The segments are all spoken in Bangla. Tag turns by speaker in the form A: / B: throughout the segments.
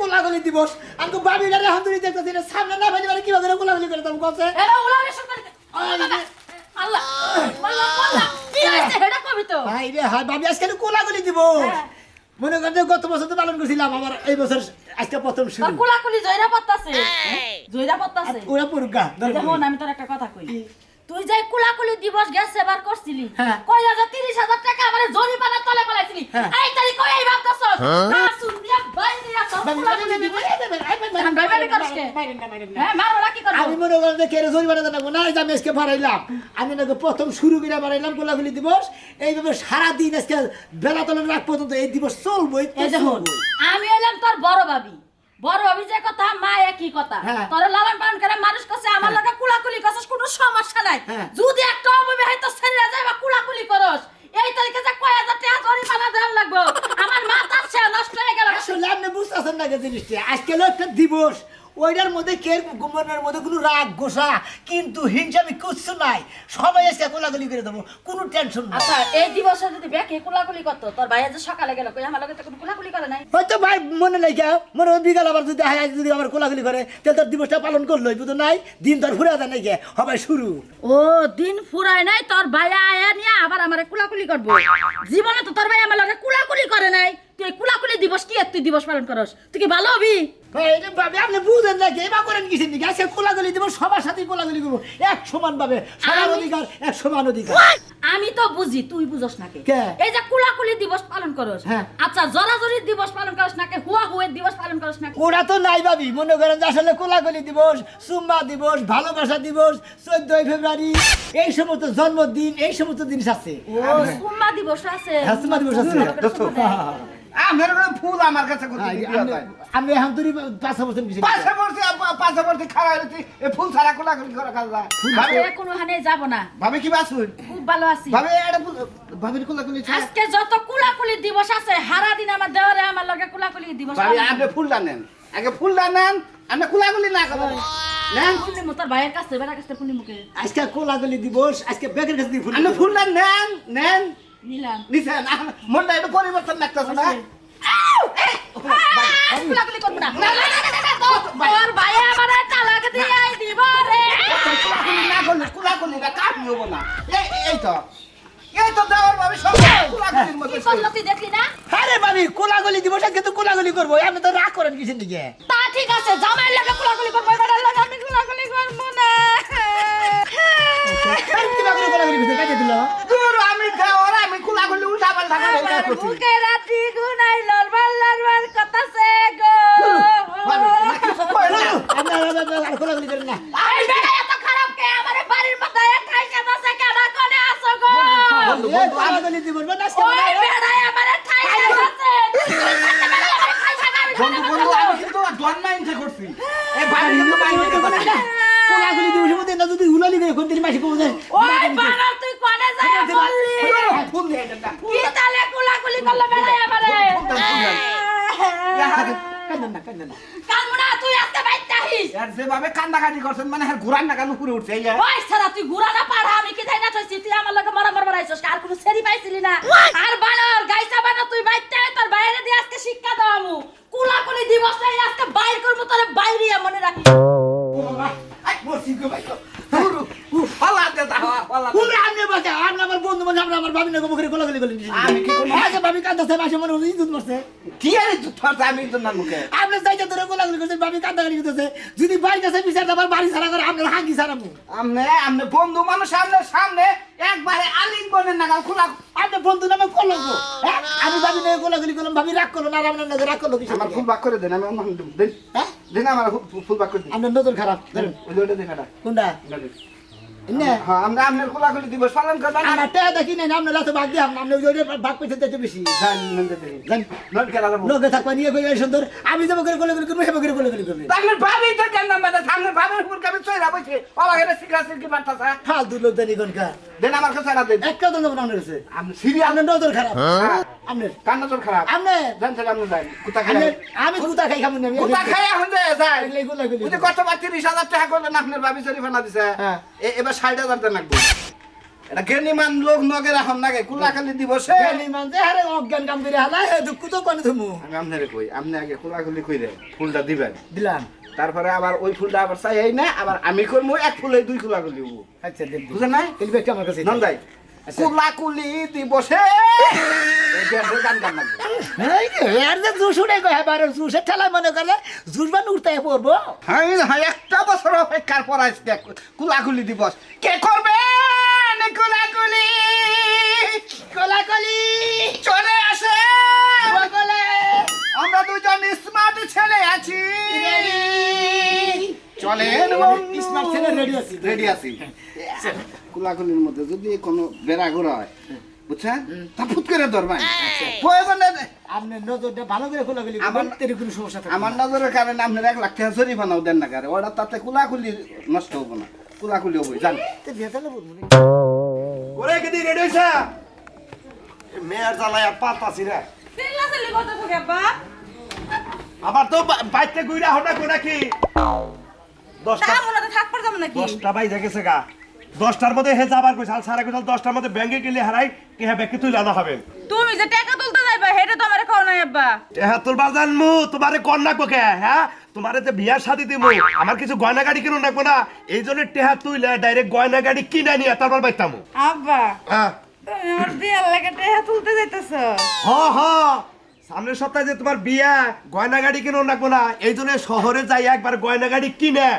A: কোলাগুলি দিবস। আমি বাবিটারে হাতুড়ি দেখতেছি না সামনে না ভাই মানে কীভাবে কোলাগুলি করে দাম কছে
B: এরা উলারে শুন করে আল্লাহ আল্লাহ আল্লাহ। কি হইছে এটা কবি তো?
A: ভাই রে হাই বাবি আজকে কোলাগুলি দিব
B: হ্যাঁ।
A: মনে করেন যে গত বছর তো পালন করছিলাম আমার এই বছর আজকে প্রথম শুরু।
B: কুলাকুলি জয়রা পত্তাছে জয়রা পত্তাছে
A: ওরা পুরুকা
B: দেখুন আমি তোর একটা কথা কই। তুই যে কুলাকুলি দিবস গেছে এবার করছিলি?
A: হ্যাঁ।
B: কয় হাজার তিরিশ হাজার টাকা আমার জরিমানা তলে পালাইছিলি।
A: হ্যাঁ।
B: এই তারিখ কই এই ভাবতাছ? না শুন দিয়া বাইরে দিয়া সব কুলাকুলি দিবস? হ্যাঁ মারো না কি করব?
A: আমি মনে করেন যে কেড়ে জরিমানা দেবো? না এই যে আমি আজকে বাড়াইলাম। আমি নাকি প্রথম শুরু করে বাড়াইলাম কোলাগুলি দিবস। এইভাবে সারাদিন আজকে বেলা তলের রাত পর্যন্ত এই দিবস চলবই
B: এই দেখুন আমি এলাম তোর বড় ভাবি। বড় যে কথা মা একই কথা।
A: হ্যাঁ।
B: তোর লালন পালন করে মানুষ কাছে আমার লগে কুলাকুলি করছিস কোনো সমস্যা নাই।
A: হ্যাঁ।
B: যদি একটা অভাবে হয়তো ছেড়ে যায় বা কুলাকুলি করস এই তারিখে যে কয় হাজার টাকা জরিমানা দেওয়ার লাগবো? আমার মাথা সে নষ্ট হয়ে গেল।
A: আসলে আপনি বুঝতেছেন না জিনিসটা। আজকে একটা দিবস। ওইটার মধ্যে কে গুমনের মধ্যে কোনো রাগ গোসা কিন্তু হিংসামি কিচ্ছু নাই। সবাই আজকে কোলাগুলি করে দেবো। কোনো টেনশন নাই।
B: আচ্ছা এই দিবসে যদি ব্যাকে কুলাকুলি করতো তোর ভাইয়া যে সকালে গেল কই আমার লগে তো কোনো কুলাকুলি করে নাই?
A: ভাই মনে কে মনে বিকাল আবার যদি হায় যদি আবার কোলাগুলি করে, তাহলে তোর দিবসটা পালন করল বুঝো নাই? দিন তোর ফুরা যায় নাই কে হবে শুরু।
B: ও, দিন ফুরায় নাই, তোর ভাইয়া আয়া নিয়ে আবার আমারে কোলাগুলি করব। জীবনে তো তোর ভাই আমার লগে কুলাকুলি করে নাই। তুই কুলাকুলি দিবস কি? আর তুই দিবস পালন করস। তুই কি ভালো হবি?
A: ভাবে আপনি বুঝেন না কি? এবার করেন আজকে কোলাগুলি দেবো সবার সাথে কোলাগুলি করব। এক সমান ভাবে সবার
B: আমি-
A: অধিকার এক সমান অধিকার।
B: আমি তো বুঝি তুই বুঝস নাকি
A: কে?
B: এই যে কুলাকুলি দিবস পালন করস।
A: হ্যাঁ।
B: আচ্ছা জরাজরি দিবস পালন করস নাকি হুয়া হুয়ের দিবস পালন করস নাকি
A: ওরা তো নাই ভাবি। মনে করেন যে আসলে কোলাগুলি দিবস সুম্মা দিবস ভালোবাসা দিবস চোদ্দই ফেব্রুয়ারি এই সমস্ত জন্মদিন এই সমস্ত জিনিস আছে।
B: ও সুম্মা দিবস আছে।
A: হ্যাঁ, সুম্মা দিবস আছে।
C: আমার কোনো ফুল আমার কাছে
A: আমি-? আমি এখন তুই পাঁচ বছর পিছিয়ে
C: পাশাপাশি পাশাপাশি খারাপ হয়েছে এ ফুল ছাড়া কোলাকুলি করা কাজ ভাবে
B: কোনো হানে যাব না।
C: ভাবে কি বাসুন
B: খুব ভালো আছি।
C: ভাবে এটা ভাবির
B: আজকে যত কুলাকুলি দিবস আছে হারা দিন আমার দেওয়ারে আমার লগে কুলাকুলি দিবস
C: ভাবি আপনি ফুলটা নেন। আগে ফুলটা নেন আপনি কোলাকুলি না
B: কাছে কাছে পূর্ণিমুখে
A: আজকে কোলাগুলি দিবস আজকে কাছে ফুল
C: নেন নেন।
B: নিলাম।
C: নিছেন। মনটা একটু পরিবর্তন লাগতেছে না?
A: কোলাগুলি দিবস তো কোলাগুলি করব। আপনি তো রাগ করেন কিসের দিকে?
B: তা ঠিক আছে জামাইয়ের লাগে কুলাকুলি করব আমি কুলাকুলি করব না।
A: কোলাগুলি
C: আমি আমি কোলাকুলি উল্টা পাল্টা করে এটা
B: আমার
C: করছি
B: কথা কথাছে গো খারাপ কে আমারে বাড়ির মধ্যে খাই কেন সে কেন কোনে আসো গো
C: বন্ধু,
A: এই
C: বন্ধু, আমি-
A: কোলাগুলি দিবস মানে আজকে
B: ওই বেড়াই আমারে খাই খেতাছে
C: বন্ধু বন্ধু আমি কিন্তু ডন মাইন্ডে করছি এই ভাবি কিন্তু মাইন্ডে করছি
A: কোলাগুলি দিবসের মধ্যে না যদি হুলালি করে কোন দিন মাসি কমে যায়
B: ওই বানর তুই কোনে যায় বললি
C: ফুল দিয়ে এটা
B: কি তালে কুলাকুলি করল বেড়াই আমারে
A: কান্দেন না কান্দেন না
B: কালমুনা তুই আজকে বাইতে আহিস
C: আর যেভাবে কান্দাকাটি করছেন মানে না কাল উপরে উঠছে এই যে।
B: ওই সারা তুই ঘুরা না পাড়া আমি কি যাই না তুই তুই আমার লগে মরা মরা বাড়াইছস আর কোনো সেরি পাইছিলি না? আর বানর গাইসা বানর তুই বাইতে তোর বাইরে দিয়ে আজকে শিক্ষা দাও আমু। কুলাকুলি দিবস নাই আজকে বাইর করব তোরে বাইরে মনে
C: ও বাবা, আই, মরছি গো ভাই পালা দে দাও, পালা দে।
A: পুরো আমার বন্ধু মানে আমার না করলেন
C: আমি কি
A: মাসে মনে মরছে।
C: কি আরে দুধ ফাটছে আমি তো না মুখে
A: ধরে করতেছে। যদি কাছে বিচার বাড়ি
C: আমনে আমনে বন্ধু মানুষ সামনে সামনে একবারে আলিঙ্গনের নাগাল খোলা।
A: আপনি বন্ধু নামে কলঙ্ক। হ্যাঁ? আমি ভাবি না কোলাগুলি করলাম ভাবি রাগ করল না আপনার নাকি রাগ করল কিছু
C: আমার ফুল বাক করে দেন আমি অন্য দেন
A: হ্যাঁ?
C: দেন আমার ফুল বাক করে দিন।
A: আপনার নজর খারাপ ধরেন।
C: ওই যে দেখাটা
A: কোনটা?
C: আমরা আপনার খোলাখুলি দিবস পালন করবেন
A: আমার টাকা দেখি নাই আপনার এত ভাগ দিয়ে আপনি ওই ভাগ পেয়েছেন তো একটু বেশি। লোকে থাকবা নিয়ে কই সুন্দর। আমি যাব করে কোলাগুলি করব সে করে কোলাগুলি করবে।
C: আপনার ভাবি তো কেন মানে সামনে ভাবের উপর কাবে চইরা বসে বাবা এটা শিখরা শিখি পারতাছে
A: ফালতু লোক দেন এখনকার
C: দেন আমার কাছে আর দেন।
A: এক কথা যাব আপনার কাছে।
C: আপনি সিরিয়াল
A: আপনার নজর খারাপ। আপনার
C: কান্না তোর খারাপ?
A: আপনি
C: জান তাহলে আপনি যান কোথা খাই।
A: আমি কুতা খাই খাব আমি
C: কোথা খাই এখন যে যায়
A: এগুলো কোলাগুলি
C: ওই যে কত বার তিরিশ হাজার টাকা করলেন আপনার ভাবি চুরি ফেলা দিছে।
A: হ্যাঁ।
C: এবার ষাট হাজার দেন লাগবে এটা জ্ঞানীমান লোক নগে রাখুন নাগে কুলাখালি দিবসে।
A: জ্ঞানী মানুষ আরে অজ্ঞান কাম করে হালা হে দুঃখ তো কোন তুমি
C: আমি আপনারে কই আপনি আগে কুলাকুলি কইরে ফুলটা দিবেন।
A: দিলাম।
C: তারপরে আবার ওই ফুলটা আবার চাই না আবার আমি করব এক ফুলে দুই ফুলা হব।
A: আচ্ছা দেব।
C: বুঝলেন
A: এলি আমার কাছে
C: নন্দাই। কুলাকুলি দিবসে এই যে গান গান লাগবে।
A: এই যে জুস উঠে গো এবার জুসের ঠেলায় মনে করলে জুস উঠতে পড়ব
C: হ্যাঁ হ্যাঁ একটা বছর অপেক্ষার পর আজকে কুলাকুলি দিবস কে করবে? কুলাকুলি।
A: কলাকলি।
C: চলে আসে। আমরা দুজন স্মার্ট ছেলে আছি। চলেন
A: স্মার্ট ছেলে রেডি আছি।
C: রেডি আছি। কুলাকুলির মধ্যে যদি কোনো বেড়া ঘোরা হয় বুঝছেন? তা ফুট করে ধরবেন প্রয়োজনে
A: আপনি নজরটা ভালো করে কলাকলি
C: আমার-
A: আমার তেরে কোনো সমস্যা থাকে
C: আমার নজরের কারণে আপনার এক লাখ টাকা জরিমানাও বানাও দেন না কারে। ওটা তাতে কুলাকুলি নষ্ট হব না। কুলাকুলি হব জান।
D: ওরে কেদি রেডি হইছা? মেয়ের জ্বালায় পাতাছি রে। আবার তো বাইতে গুইরা হঠাৎ করে কি? দশটা
B: নাকি?
D: দশটা বাইজে গেছে গা। দশটার মধ্যে হে যাবার কইছাল সারা কইছাল দশটার মধ্যে ব্যাংকে গেলে হারাই কে হ্যাঁ ব্যাংকে তুই আনা হবেন।
B: তুমি যে টাকা তুলতে যাইবা হেটা তো আমার খাও নাই আব্বা।
D: হ্যাঁ তোর বাজান মু তোমারে কন্যা কোকে হ্যাঁ? তোমারে যে বিয়ার শাদি দিমু আমার কিছু গয়না গাড়ি কিনুন রাখব না? এই জন্য টেহা তুইলে ডাইরেক্ট গয়না গাড়ি কিনে নিয়ে তারপর বাইতামু।
B: আব্বা
D: হ্যাঁ।
B: তুমি আমার বিয়ার লাগে টাকা তুলতে যাইতেছ।
D: হ হ। সামনের সপ্তাহে যে তোমার বিয়া গয়না গাড়ি কিনো রাখব না এই জন্য শহরে যাই একবার গয়না গাড়ি কিনে।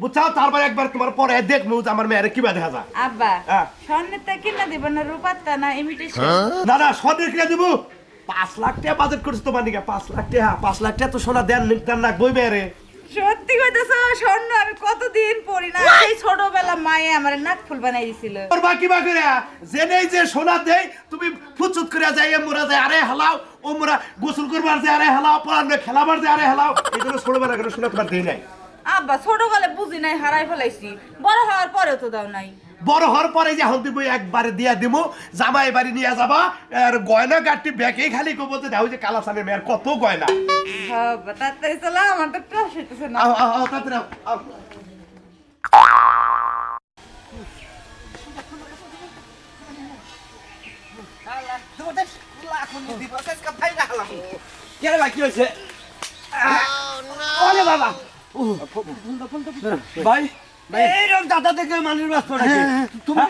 D: বুঝছাও? তারপর একবার তোমার পরে দেখব যে আমার মেয়ের কিবা দেখা যায়।
B: আব্বা
D: হ্যাঁ।
B: স্বর্ণের তা কিনা দিব না রূপার না ইমিটেশন
D: না না সদের কিনে দেবো। পাঁচ লাখ টাকা বাজেট করছে তোমার নিকে পাঁচ লাখ টাকা পাঁচ লাখ টাকা তো সোনা দেন না বই মেয়েরে?
B: সত্যি কইতেছ স্বর্ণ আমি কতদিন পরি না এই ছোটবেলা মায়ে আমার নাক ফুল বানাই দিছিল।
D: তোর বাকি বাকি রে জেনেই যে সোনা দেই তুমি ফুচুত করে যাই মোরা যায় আরে হালাও ও মোরা গোসল করবার যায় আরে হালাও পড়ানো খেলাবার যায় আরে হালাও এই জন্য ছোটবেলা করে সোনা তোমার দেই নাই।
B: আব্বা ছোটকালে বুঝি নাই হারাই ফেলাইছি। বড় হওয়ার পরেও তো দাও নাই।
D: বড় হওয়ার পরে যে হল দিব একবারে দিয়া দিব জামাই বাড়ি নিয়ে যাবা আর গয়না গাঠটি ব্যাগেই খালি করব যে দাও যে কালাসানের মেয়ের কত গয়না।
B: হ্যাঁ তাড়াতাড়ি চলো আমার তো হইতেছে না।
D: আও আও তাড়াতাড়ি আও,
A: কি হয়েছে বাবা। ভাই এইরকম দাদা থেকে মানুষ তুমি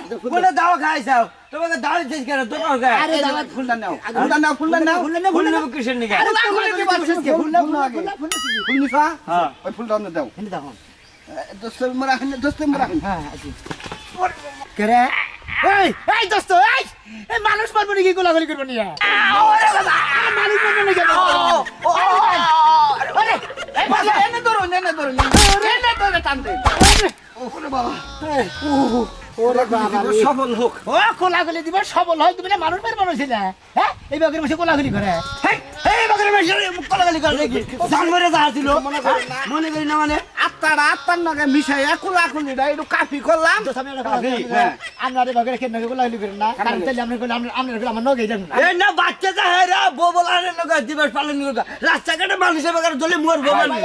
A: তোমাকে কেন
C: আরে ফুলটা নাও ফুলটা নাও ফুলটা নাও
A: কিসের নিকে
C: কুলাকুলি দিবস আজকে ফুল নাও আগে ফুল নিফা
A: হ্যাঁ।
C: ওই ফুলটা অন্য দাও
A: এনে দাও
C: দোস্ত মরা হইলে দোস্ত মরা
A: হ্যাঁ আছি কেরে এই এই দোস্ত এই এই মানুষ মারবো নাকি গোলাগুলি করব নিয়ে মানুষ মারবো নাকি
C: এনে ধরো ধরো এনে ধরো ওরে বাবা।
A: ওরে বাবা রে।
C: হোক।
A: ও কোলাগুলি দিবে সবল হয় তুমি না মানুষ মেরে মানুষ ছিলে হ্যাঁ? এই বাগের মাসে কোলাগুলি করে। এই বাগের মাসে কোলাগুলি করে জানবরে যা ছিল মনে করি না মানে?
C: আত্মারা আত্মার নাগে একটু করলাম।
A: তো সামনে একটা কথা বলি, আমরা এই বাগের কেন কোলাগুলি করেন না কারণ তাহলে আমরা কইলাম আমরা আমরা আমার নগে যাবেন
E: এই না বাচ্চা যা হেরা বউ বলার লোক দিবস পালন করবে রাস্তাঘাটে মানুষের বাগার দলে মরবো মানুষ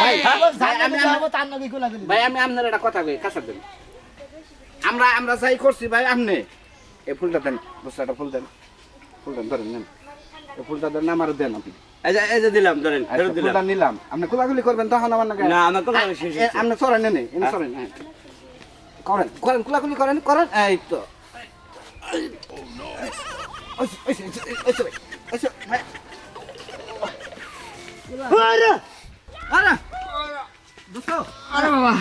A: ভাই,
C: হ্যাঁ? আমি-
A: তার নগে কোলাগুলি
C: ভাই আমি আপনার একটা কথা কই কাছে দেন। আমরা আমরা যাই করছি ভাই আপনি। এই ফুলটা দেন বস্তাটা ফুল দেন। ফুল দেন ধরেন নেন। এই ফুলটা দেন আমার দেন আপনি।
E: এই যে- দিলাম ধরেন
C: আচ্ছা,
E: ফেরত দিলাম।
C: নিলাম। আপনি কোলাগুলি করবেন তখন আমার নাকি
E: না, আমার কোলাকুলি শেষ।
C: আপনি সরেন নেনে এনে সরেন হ্যাঁ। করেন করেন কোলাগুলি করেন করেন এই তো।
A: আরে!
C: আরে, দোস্ত,
A: আরে বাবা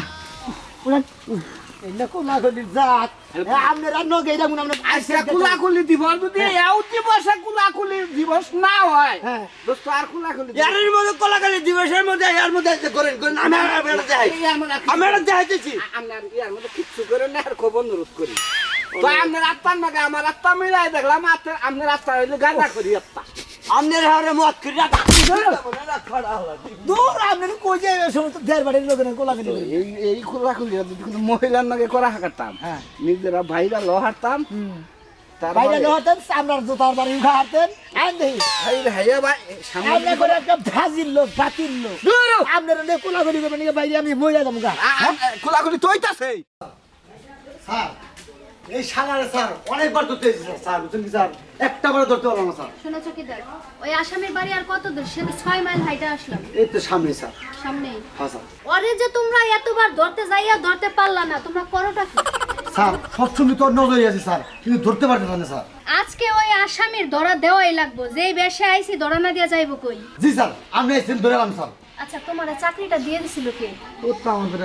A: জাত। আপনারা নগে যাবেন আমরা
C: আজকে কুলাকুলি দিবস যদি এও দিবসে কুলাকুলি দিবস না
A: হয়।
C: দোস্ত আর কুলাকুলি দিবস-
E: এর মধ্যে কলাকালি দিবসের মধ্যে এর মধ্যে এই যে করেন করেন। আমি আমি এটা দেখাই।
C: এই আমার আর-
E: আমি এটা দেখাইতেছি।
C: আমরা আর ইয়ার মধ্যে কিচ্ছু করে না আর খুব অনুরোধ করি। তো আপনার আত্মার নাকি আমার আত্মা মিলাই দেখলাম আপনার আপনার আত্মা হইলে গাঁদা করি আত্মা।
E: আমনের হারে মত করে রাখ।
A: দূর আপনারা কই যে এই সমস্ত দেড় বাড়ির লোকের কোলাগুলি করি।
C: এই এই কুলাকুলি যদি কোনো মহিলার নাকি করা হাঁকাতাম।
A: হ্যাঁ।
C: নিজেরা ভাইরা লো হাঁটতাম।
A: বাইরে লোহাতেন আপনার জুতার বাড়ি উঠা হারতেন আইন দেখি।
C: হাইয়া ভাই সামনে
A: করে একটা ভাজির লোক বাতিল লোক। নে নিয়ে বাইরে আমি মইরা যাব গা।
C: কুলাকুলি তৈতাছে
A: স্যার
E: এই সালারে স্যার অনেকবার ধরতে স্যার, বুঝছেন কি স্যার? একটা বার ধরতে পারলাম না স্যার।
F: শোনো চকিদার ওই আসামের বাড়ি আর কত দূর? সে তো ছয় মাইল হাইটে আসলাম।
E: এই তো সামনে স্যার।
F: সামনেই?
E: হ্যাঁ স্যার।
F: ওরে যে তোমরা এতবার ধরতে যাইয়া ধরতে পারলা না তোমরা করোটা কি?
E: স্যার সবসময় তোর নজরে আছে স্যার কিন্তু ধরতে পারতেছ না স্যার।
F: আজকে ওই আসামির ধরা দেওয়াই লাগবো যেই বেশে আইছি ধরা না দিয়া যাইবো কই?
E: জি স্যার আমি এসেছেন ধরে এলাম স্যার।
F: আচ্ছা তোমার চাকরিটা দিয়ে দিছিল কে?
E: ও তো আমাদের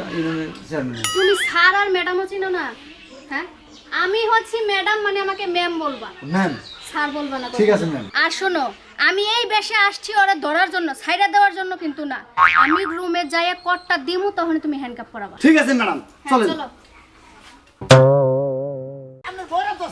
F: তুমি স্যার আর ম্যাডামও চিনো না? হ্যাঁ? আমি হচ্ছি ম্যাডাম মানে আমাকে ম্যাম বলবা।
E: ম্যাম।
F: স্যার বলবা না
E: ঠিক আছে, ম্যাম।
F: আর শোনো আমি এই বেশে আসছি ওরে ধরার জন্য সাইডা দেওয়ার জন্য কিন্তু না। আমি রুমে যাই কটটা দিমু তখন তুমি হ্যান্ডকাপ করাবা
E: ঠিক আছে ম্যাডাম।
F: চলো
E: চলেন।
F: চলো।
A: আমরা বড় তো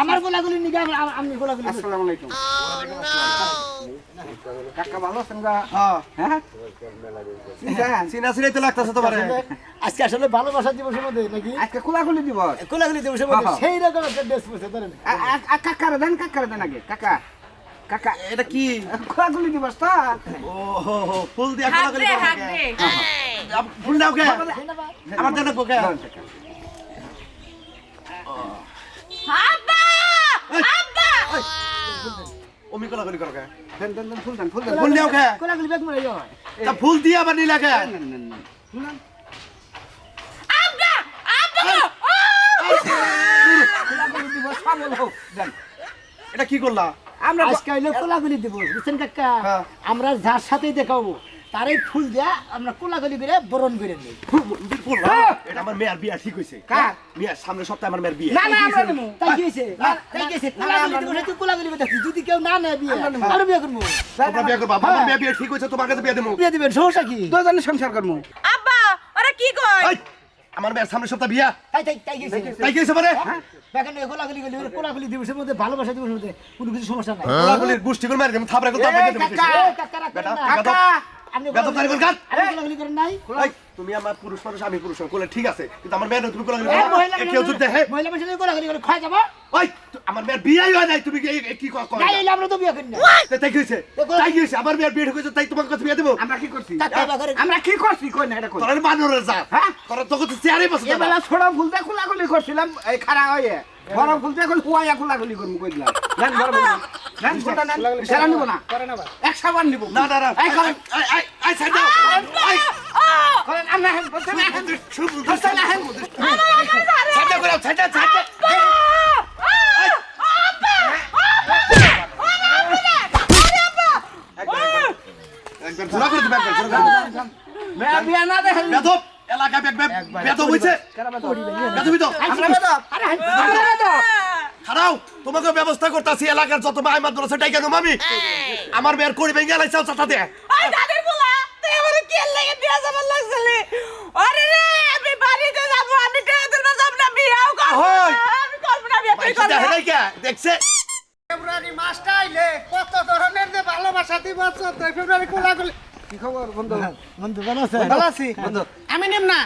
C: আমার
A: গোলাগুলি নিকে আমি- গোলাগুলি
C: আসসালামু আলাইকুম। কাকা ভালো আছেন গা?
D: হ্যাঁ।
C: হ্যাঁ?
D: চিনা চিনাই তো লাগতেছে তোমার।
A: আজকে আসলে ভালোবাসা দিবসের মধ্যে নাকি?
C: আজকে খোলাগুলি দিব
A: কোলাগুলি দিবসের মধ্যে
C: হ্যাঁ।
A: সেই রকম একটা ড্রেস পরছে ধরেন
C: কাকারে দেন কাকারে দেন আগে। কাকা। কাকা
D: এটা কি?
C: খোলাগুলি দিবস তো
D: ও হো হো ফুল দিয়া কলা কলি ফুল দাও কে? আমার দেন কোকে।
C: দেন কাকা।
D: ওমি করো কে?
C: দেন দেন দেন ফুল দেন ফুল দেন।
D: ফুল দাও কে?
A: বেগ
D: তা ফুল দিয়া আবার নিলা কে?
C: নেন, নেন, নেন। ফুল দেন। খোলাগুলি দিবস পাগল দেন।
D: এটা কি করলা?
C: আমরা
A: আজকে হইল কোলাগুলি দিবস বুঝছেন কাকা?
D: হ্যাঁ।
A: আমরা যার সাথেই দেখাবো তারই ফুল দেয়া আমরা কোলাগুলি করে বরণ করে নিই।
D: এটা আমার মেয়ের বিয়া ঠিক হইছে।
C: কার?
D: বিয়া সামনে সপ্তাহে আমার মেয়ের বিয়ে।
C: না না আমরা দেবো
A: তাই কি তাই কি কোলাগুলি তুই যদি কেউ না নেয় বিয়ে আরও বিয়ে করব।
D: তোমরা বিয়ে করবা আমার মেয়ে বিয়ে ঠিক হইছে তোমার কাছে বিয়ে দেবো।
A: বিয়ে দিবেন সমস্যা কি?
C: দুজনে সংসার করব।
B: আব্বা ওরা কি কয়?
D: আমার মেয়ের সামনে সপ্তাহে বিয়া।
A: তাই তাই তাই গেছে
D: তাই কি হইছে মানে?
A: দেখেন এই কোলাগুলি গলি কোলাগুলি দিবসের মধ্যে ভালোবাসা দিবসের মধ্যে কোনো কিছু সমস্যা নাই।
D: গোলাগুলির গোষ্ঠী করে মারি দেবো থাপড়ে
C: কাকা।
D: তুমি আমার পুরুষ মানুষ আমি পুরুষ কোলে ঠিক আছে কিন্তু আমার মেয়ের তুমি কোলাগুলি
A: মহিলা
D: করো। এ কেউ যদি দেখে
A: মহিলা মানুষের কোলাগুলি করে খাওয়া যাব?
D: ওই আমার মেয়ের বিয়াই হয় নাই তুমি কি
A: নাই এলে আমরা তো বিয়ে করি না।
D: তাই কি হইছে তাই কি হইছে আমার মেয়ের বিয়ে ঠিক হইছে তাই তোমার কাছে বিয়ে দেবো?
C: আমরা কি করছি?
A: তা তো আবার-
C: আমরা কি করছি? কই না এটা কই?
D: তোর বানরের যা
C: হ্যাঁ?
D: তোরা তোকে তো চেয়ারে বসে
C: এবেলা ছোড়া ফুলতে খোলাগুলি করছিলাম এই খাড়া হয়ে। বড় হুয়াইয়া বড়। দেন ছোটা নেন সেরা নিব না। এক সাবান নিব।
D: না না না।
C: এই করেন
D: আই আই আই সাইড দাও। আই
C: করেন আমরা হেন বলতে না হেন
D: শুভ
C: বলতে না হেন
D: সাইড দাও করে সাইড দাও সাইড দাও।
C: না
D: এলাকা বেদ বেদব হইছে। বেদবি তো
C: আমরা বেদব আমরা বেদব
D: খারাও তোমাকে ব্যবস্থা করতেছি এলাকার যত মাই মাদ্র সেটাই কেন মামি? আমার মেয়ের করি ভেঙে লাইছাও
B: ওই দাদির পোলা তুই আমার কি লাগে বিয়া যাবার লাগছিলি? আরে রে আমি বাড়িতে যাব আমি টেনের না যাব না বিয়াও করব। আমি করব না বিয়া তুই করবি
D: কে দেখছে?
E: ফেব্রুয়ারি মাসটা আইলে কত ধরনের যে ভালোবাসা দিবস চলছে ফেব্রুয়ারি কোলাগুলি
C: কি খবর বন্ধু?
A: বন্ধু ভালো আছে?
E: ভালো আছি? আমি নিম না?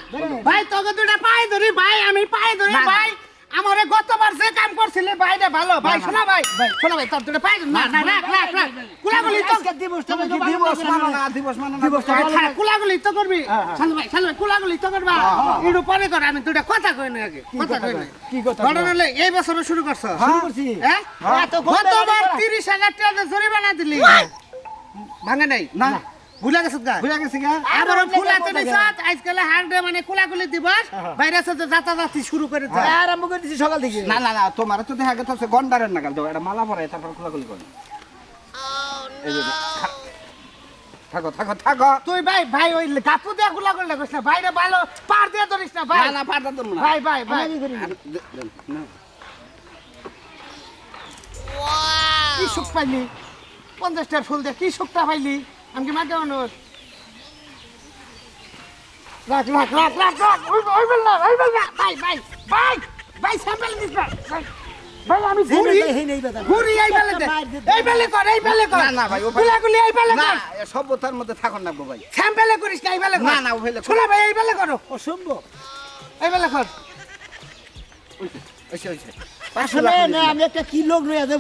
E: ভাই তোকে দুটা পায়ে ধরি ভাই আমি পায়ে ধরি ভাই। আমারে গতবার যে কাম করছিলে ভাইটা ভালো। ভাই শোনা ভাই। শোনা ভাই তোর দুটা ধরি না না রাখ রাখ রাখ কুলাগুলি তো
A: দিবস তো
C: তুমি কি দিবস মানো না দিবস মানো না
A: দিবস
E: হ্যাঁ, কুলাগুলি তো করবি। শান্ত ভাই শান্ত ভাই কুলাগুলি তো করবা। একটু পরে কর আমি দুটা কথা কই না আগে কথা কই না
A: কি কথা
E: ঘটনা হলে এই বছর শুরু করছ।
A: শুরু করছি?
E: হ্যাঁ। গতবার
A: গাড়ি করা।
E: তিরিশ হাজার টাকা জরিমানা দিলি। ভাঙে নাই? না। ভুলে গেছে গা?
C: বুঝা গেছি গা?
E: আবার
A: আর
E: ফুলাতে
A: কথা
E: নিছত আজকাল হাট ডে মানে কুলাকুলি দিবস বাইরে সাথে যাতাযাতি শুরু করে দেয়।
A: হ্যাঁ, আরম্ভ করে দিছি সকাল থেকে।
C: না না না তোমার তো দেখা গেছে গন্ডারের নাগাল। দাও এটা মালা পরে তারপর খোলাখুলি করে। এই যে, থা- থাকো থাকো থাকো।
E: তুই ভাই ভাই ওই গাপু দিয়ে কুলাকুলি লাগিস না। বাইরে ভালো পার দিয়ে ধরিস না ভাই।
C: না না পারতাম তো না।
E: ভাই ভাই ভাই।
A: আমি করি।
C: আর দে- দেন, না।
E: কি সুখ পাইলি? পঞ্চাশটার ফুল দিয়ে কি সুখটা পাইলি? আমি কি মাকে মানুষ রাখ রাখ রাখ রাখ রাখ ওই ওই বেল না ওই বেল না। ভাই ভাই ভাই ভাই স্যাম্পল দিস না। ভাই আমি ঘুরি ঘুরি এই বেলে দে। এই বেলে কর এই বেলে কর।
C: না, না ভাই,
E: গুলাগুলি এই বেলে
C: না সভ্যতার মধ্যে থাকুন না ভাই।
E: স্যাম্পলে করিস না এই বেলে
C: না, না, ও বেলে।
E: ভাই এই বেলে করো।
A: অসম্ভব।
E: এই বেলে কর।
A: আসলে না আমি একটা কি লোক লইয়া যে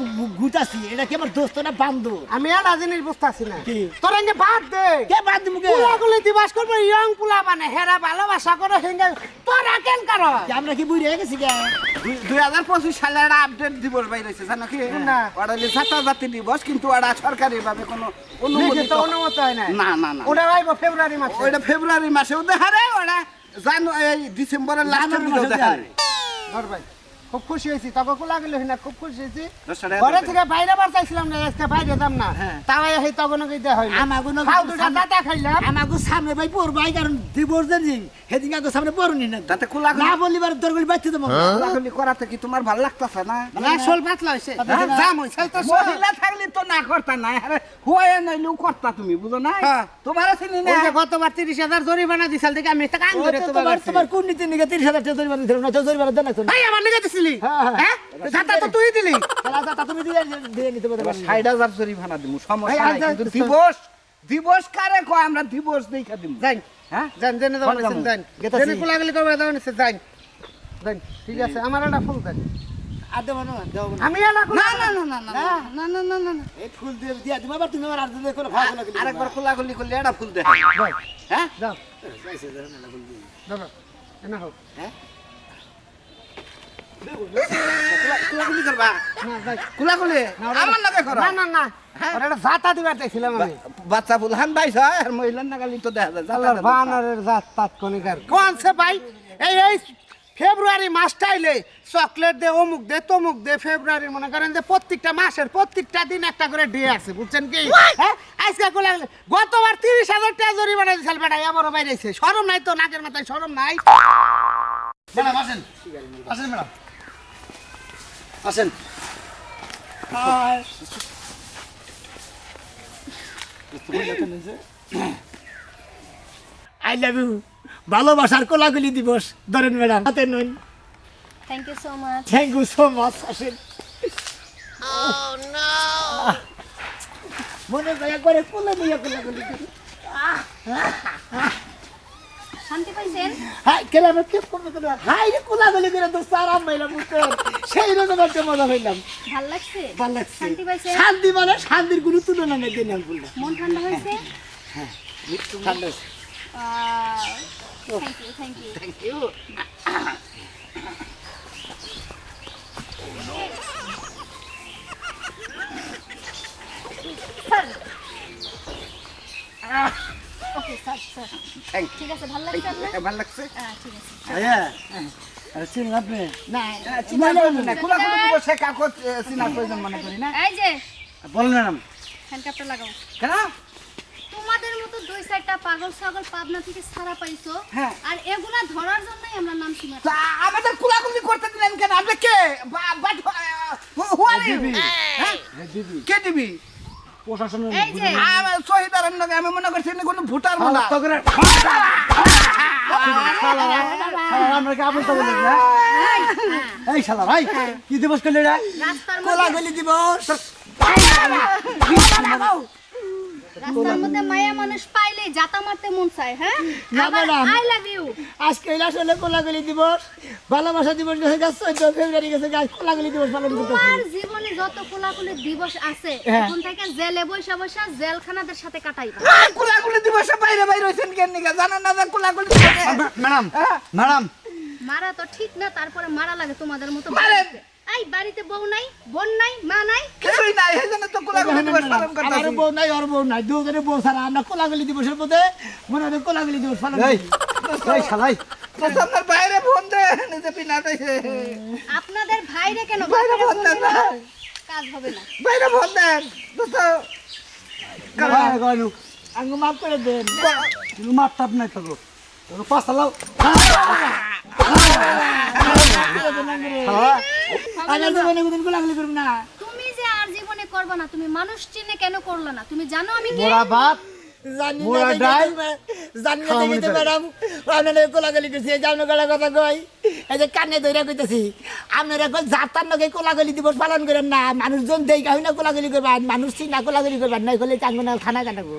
A: এটা কি আমার দোস্ত না বান্ধব
E: আমি একটা জিনিস বুঝতেছি না।
A: কি?
E: তোর এঙ্গে বাদ দে।
A: কে বাদ
E: দিবাস করব ইয়ং পুলা মানে হেরা ভালোবাসা করে হেঙ্গে তোরা কেন কারও?
A: আমরা কি বুড়ি হয়ে গেছি
C: সালে একটা আপডেট দিবস বাইর হয়েছে জানো কি?
E: না।
C: ওটা হলো ছাত্রজাতি দিবস কিন্তু ওটা সরকারি ভাবে কোনো
E: অনুমতি হয় না
C: না না না।
E: ওটা আইব ফেব্রুয়ারি মাসে।
C: ফেব্রুয়ারি ওটা জানু এই ডিসেম্বরের লাস্টের
A: মাসে
E: ধর ভাই। খুব খুশি হয়েছি। তোকে কুলাগুলি হই না খুব খুশি হয়েছি। ঘরে থেকে বাইরে বার চাইছিলাম না আজকে বাইরে দাম না। তাও এই তখন দেওয়া হয়
A: আমাগো
E: খাও দুটা দাতা খাইলাম।
A: আমাগো সামনে ভাই পড়বাই কারণ দিবস দিন সেদিন আগে সামনে পড়নি না।
C: তাতে কুলাগুলি
A: না বলিবার বাচ্চা দেবো।
C: কুলাগুলি করাতে কি তোমার ভালো লাগতেছে না?
E: না শোল পাতলা হয়েছে
C: হ্যাঁ?
E: জাম হয়েছে তো।
C: মহিলা থাকলে তো না করতা না। আরে নাইলেও করতা তুমি বুঝো না
E: হ্যাঁ।
C: তোমার চিনি না
E: ওই যে গতবার তিরিশ হাজার জরিমানা দিছাল থেকে আমি একটা কান ধরে তোমার
A: কোন নীতি তিরিশ হাজার জরিমানা দিল না জরিমানা দেন না।
E: ভাই আমার লিখে দিছিলি
A: হ্যাঁ, হ্যাঁ।
E: হ্যাঁ? দাতা তো তুই দিলি।
A: তাহলে তুমি দিয়ে দিয়ে নিতে পারবে
C: ষাট হাজার জরিমানা দিব সমস্যা নাই কিন্তু। দিবস দিবস কারে কয়? আমরা দিবস দেখা দিব
E: যাই।
C: হ্যাঁ?
E: যান জেনে নিছেন
A: দামু।
E: যান।
A: গেতাছি।
E: জেনে কুলাগুলি করবে দেওয়া নিছেন যাই। ঠিক আছে আমার একটা ফুল দেন।
A: দেবো না
E: আমি
C: না। না না না না না না না না না
A: এই ফুল দিয়ে দিয়া তুমি আবার তুমি আমার আর দিয়ে কোনো ভাগ লাগে
C: আরেকবার করলে এটা ফুল হ্যাঁ?
E: না যাই
C: খোলাখুলি আমার নাকি করো।
E: না না না। একটা জাতা দিবার চাইছিলাম আমি।
C: বাচ্চা ফুল বাইছ আর মহিলার নাগালি তো দেখা যায়
E: আল্লাহর বানারের জাত তাৎক্ষণিকার কোন সে ভাই? এই এই ফেব্রুয়ারি মাসটা আইলে চকলেট দে অমুক দে তমুক দে ফেব্রুয়ারি মনে করেন যে প্রত্যেকটা মাসের প্রত্যেকটা দিন একটা করে ডে আছে বুঝছেন কি? হ্যাঁ? আজকে কোলা গতবার তিরিশ হাজার টাকা জরিমানা দিয়েছিল বেটা এবারও বাইরেছে সরম নাই তো নাকের মাথায় সরম নাই।
C: ম্যাডাম আসেন আসেন ম্যাডাম আসেন।
A: I love you. ভালোবাসার কোলাগুলি দিবস ধরেন ম্যাডাম হাতে নন
F: thank you so much
A: thank you so much আসেন। মনে করে একবারে কোলে নিয়ে কোলাগুলি করি।
F: শান্তি পাইছেন?
A: হাই কেলে আমি কে করবে কেন? হাই রে কোলাগুলি করে তো সারাম পাইলাম বুঝতে সেই রকম একটা মজা পাইলাম।
F: ভালো লাগছে?
A: ভালো লাগছে।
F: শান্তি পাইছেন?
A: শান্তি মানে শান্তির কোনো তুলনা নেই দিন আমি বললাম।
F: মন ঠান্ডা হয়েছে?
A: ঠান্ডা আছে।
F: Thank you thank you okay sir sir ঠিক আছে ভালো লাগছে আপনার?
C: ভালো লাগছে?
F: হ্যাঁ ঠিক আছে।
A: আয়া আরে চিনেন আপনি
F: না
C: চিনা প্রয়োজন নাই খোলাখুলি দিবসে কাকত চিনার প্রয়োজন মনে করি না।
F: এই যে
A: বলেন ম্যাডাম
F: হ্যান্ডকাপটা লাগাও।
C: কেন?
F: তোমাদের মতো দুই চারটা পাগল ছাগল পাবনা থেকে ছাড়া পাইছো
C: হ্যাঁ।
F: আর এগুলা ধরার জন্যই আমরা নাম শুনে
C: আমাদের খোলাখুলি করতে দিলেন কেন? আপনি কে? বা- বা- who- who are you? হ্যাঁ? কে দিবি?
A: প্রশাসনের
C: শহীদারের নাকি আমি মনে করছি কোনো ভোটার মনে
A: এই শালা ভাই কি দিবস করলে রে কোলাগুলি দিবস
F: রাস্তার মধ্যে মায়া মানুষ পাইলে জাতা মারতে মন চায় হ্যাঁ
A: না, ম্যাডাম।
F: আই লাভ ইউ
A: আজকে হইল আসলে কোলাগুলি দিবস ভালোবাসা দিবস গেছে গেছে চোদ্দ ফেব্রুয়ারি গেছে গাছ কোলাগুলি দিবস পালন করতেছি
F: তোমার জীবনে যত কোলাকুলি দিবস আছে
A: হ্যাঁ।
F: এখন থেকে জেলে বৈশা বৈশা জেলখানাদের সাথে কাটাইবা
C: আহ, দিবসে বাইরে বাইরে হয়েছেন কেন নিকা জানেন না যে খোলাখুলি
A: ম্যাডাম
C: হ্যাঁ?
A: ম্যাডাম
F: মারা তো ঠিক না তারপরে মারা লাগে তোমাদের মতো। এই বাড়িতে বউ নাই বোন নাই মা নাই।
C: কিছুই নাই এই জন্য তো খোলাখুলি দিবস পালন
A: আমার
C: করতেছি।
A: বউ নাই ওর বউ নাই দুজনে বউ ছাড়া আমরা কোলাগুলি দিবসের মধ্যে মনে হয় কোলাগুলি দিবস পালন করি। এই শালাই
C: আপনার বাইরে ফোন দে নিজে পিনাটাইছে
F: আপনাদের ভাইরে কেন
C: বাইরে ফোন দেন
F: কাজ হবে না।
C: বাইরে ফোন দেন দোস্ত।
A: আঙ্গু মাফ করে দেন। মাপ টাপ নাই তো পাঁচ লাও আগে জীবনে কোনদিন কোলাগুলি করবি না
F: তুমি যে আর জীবনে করবে না তুমি মানুষ চিনে কেন করলে না? তুমি জানো আমি কে?
A: বাপ জানি না জানি না দেখিতে ম্যাডাম আপনার কোলাগুলি করছি এই যে আপনার কথা কই এই যে কানে ধরে কইতেছি আপনারা কই যাতার নগে কোলাগুলি দিবস পালন করেন না মানুষজন দেই কাহিনা কোলাগুলি করবা মানুষ চিনা কোলাগুলি করবা নাই কইলে চাঙ্গনা খানা কাটাবো।